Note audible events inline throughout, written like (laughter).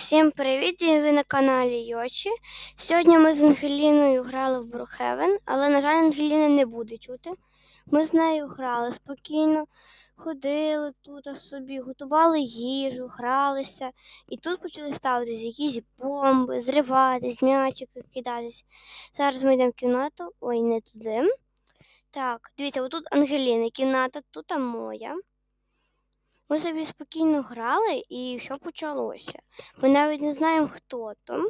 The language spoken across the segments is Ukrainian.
Всім привіт! Ви на каналі Йочі. Сьогодні ми з Ангеліною грали в Брухевен, але, на жаль, Ангеліни не буде чути. Ми з нею грали спокійно, ходили тут собі, готували їжу, гралися. І тут почали ставитись якісь бомби, зриватись, м'ячики кидатись. Зараз ми йдемо в кімнату. Ой, не туди. Так, дивіться, отут Ангеліна кімната, тут моя. Ми собі спокійно грали і все почалося. Ми навіть не знаємо, хто там.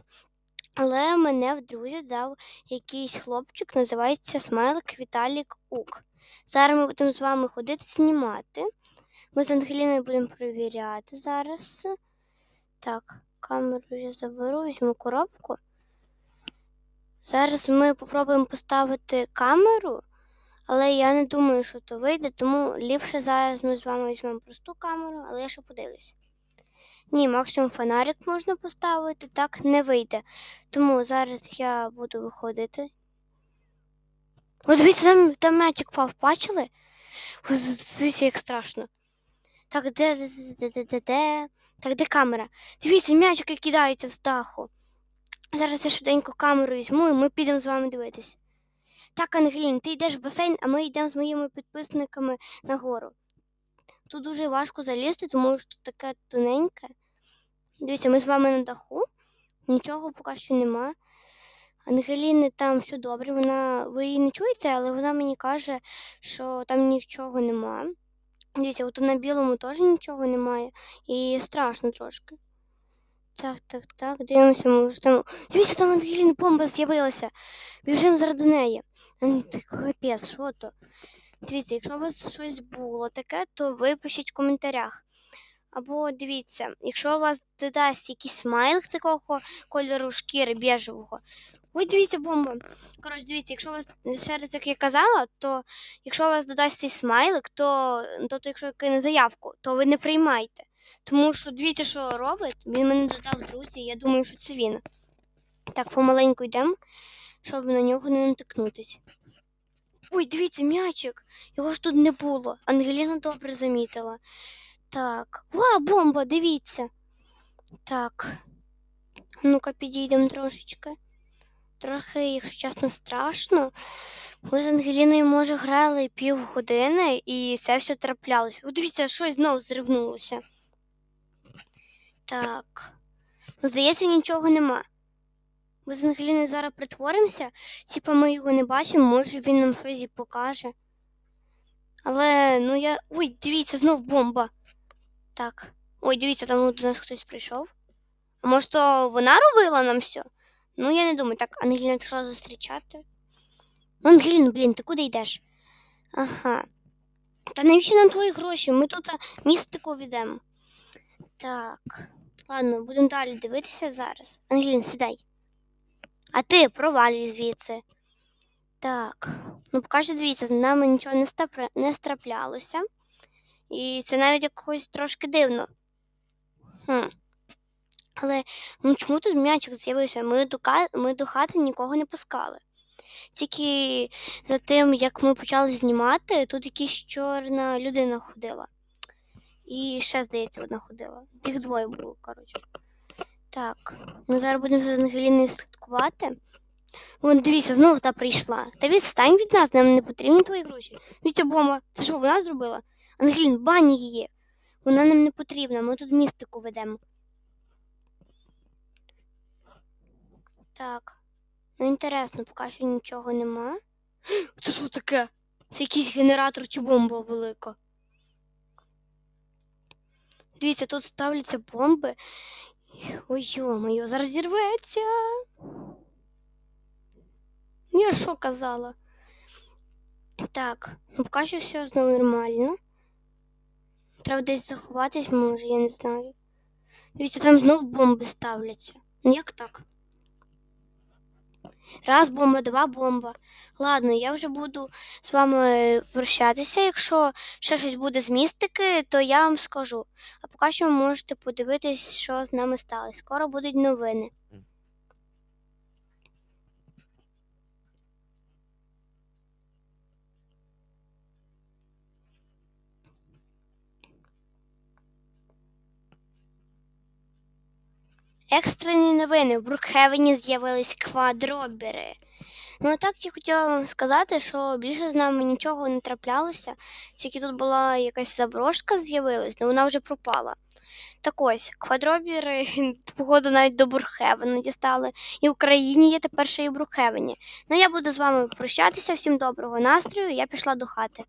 Але мене в друзі дав якийсь хлопчик, називається Смайлик Віталік Ук. Зараз ми будемо з вами ходити знімати. Ми з Ангеліною будемо перевіряти зараз. Так, камеру я заберу, візьму коробку. Зараз ми спробуємо поставити камеру, але я не думаю, що то вийде, тому ліпше зараз ми з вами візьмемо просту камеру, але я ще подивлюсь. Ні, максимум фонарик можна поставити, так не вийде. Тому зараз я буду виходити. О, дивіться, там, там м'ячик впав, бачили? О, Дивіться, як страшно. Так, де, де, де, де, де, де? Так, де камера? Дивіться, м'ячики кидаються з даху. Зараз я швиденько камеру візьму і ми підемо з вами дивитись. Так, Ангелін, ти йдеш в басейн, а ми йдемо з моїми підписниками нагору. Тут дуже важко залізти, тому що тут таке тоненьке. Дивіться, ми з вами на даху, нічого поки що нема. Ангеліни там все добре, вона, ви її не чуєте, але вона мені каже, що там нічого нема. Дивіться, от на білому теж нічого немає. І страшно трошки. Так, так, так, дивимося, може там. Дивіться, там Ангеліни бомба з'явилася. Біжимо заради неї. Так, Капець, що то? Дивіться, якщо у вас щось було таке, то ви пишіть в коментарях. Або дивіться, якщо у вас додасть якийсь смайлик такого кольору шкіри біжевого. Ой, дивіться, бомба. Коротше, дивіться, якщо у вас ще раз, як я казала, то якщо у вас додасть цей смайлик, то тобто, якщо кине заявку, то ви не приймайте. Тому що дивіться, що робить. Він мене додав друзі, я думаю, що це він. Так, помаленьку йдемо, щоб на нього не натикнутись. Ой, дивіться, м'ячик. Його ж тут не було. Ангеліна добре замітила. Так. Ва, бомба, дивіться. Так. Ну-ка, підійдемо трошечки. Трохи, якщо чесно, страшно. Ми з Ангеліною, може, грали півгодини і це все траплялося. О, дивіться, щось знову зривнулося. Так. Ну, здається, нічого нема. Ми з Ангеліною зараз притворимося, типа ми його не бачимо, може він нам щось і покаже. Але, ну я. Ой, дивіться, знов бомба. Так. Ой, дивіться, там до нас хтось прийшов. А може, то вона робила нам все? Ну, я не думаю. Так, Ангеліна пішла зустрічати. Ну, Ангеліна, блін, ти куди йдеш? Ага. Та навіщо нам твої гроші? Ми тут містику відемо. Так. Ладно, будемо далі дивитися зараз. Ангелін, сідай. А ти провалюй звідси. Так. Ну, поки що дивіться, з нами нічого не, стапра... не страплялося. І це навіть якось трошки дивно. Хм. Але ну чому тут м'ячик з'явився? Ми до, ка... ми до хати нікого не пускали. Тільки за тим, як ми почали знімати, тут якась чорна людина ходила. І ще, здається, одна ходила. Їх двоє було, коротше. Так, ми зараз будемо з Ангеліною слідкувати. Вон, дивіться, знову та прийшла. Та відстань від нас, нам не потрібні твої гроші. Ну ця бомба, це що вона зробила? Ангелін, бані її. Вона нам не потрібна, ми тут містику ведемо. Так. Ну інтересно, поки що нічого нема. (gasps) Це що таке? Це якийсь генератор чи бомба велика. Дивіться, тут ставляться бомби. Ой, йо-моє, зараз зірветься. Я що казала? Так, ну поки що все знову нормально. Треба десь заховатись, може, я не знаю. Дивіться, там знов бомби ставляться. Ну як так? Раз бомба, два бомба. Ладно, я вже буду з вами прощатися. Якщо ще щось буде з містики, то я вам скажу. А поки що ви можете подивитись, що з нами сталося. Скоро будуть новини. Екстрені новини. В Брукхевені з'явились квадробери. Ну, а так я хотіла вам сказати, що більше з нами нічого не траплялося, тільки тут була якась заброшка з'явилась, але вона вже пропала. Так ось, квадробіри, (laughs) походу, навіть до Брукхевена дістали. І в Україні є тепер ще і в Брукхевені. Ну, я буду з вами прощатися. Всім доброго настрою, я пішла до хати.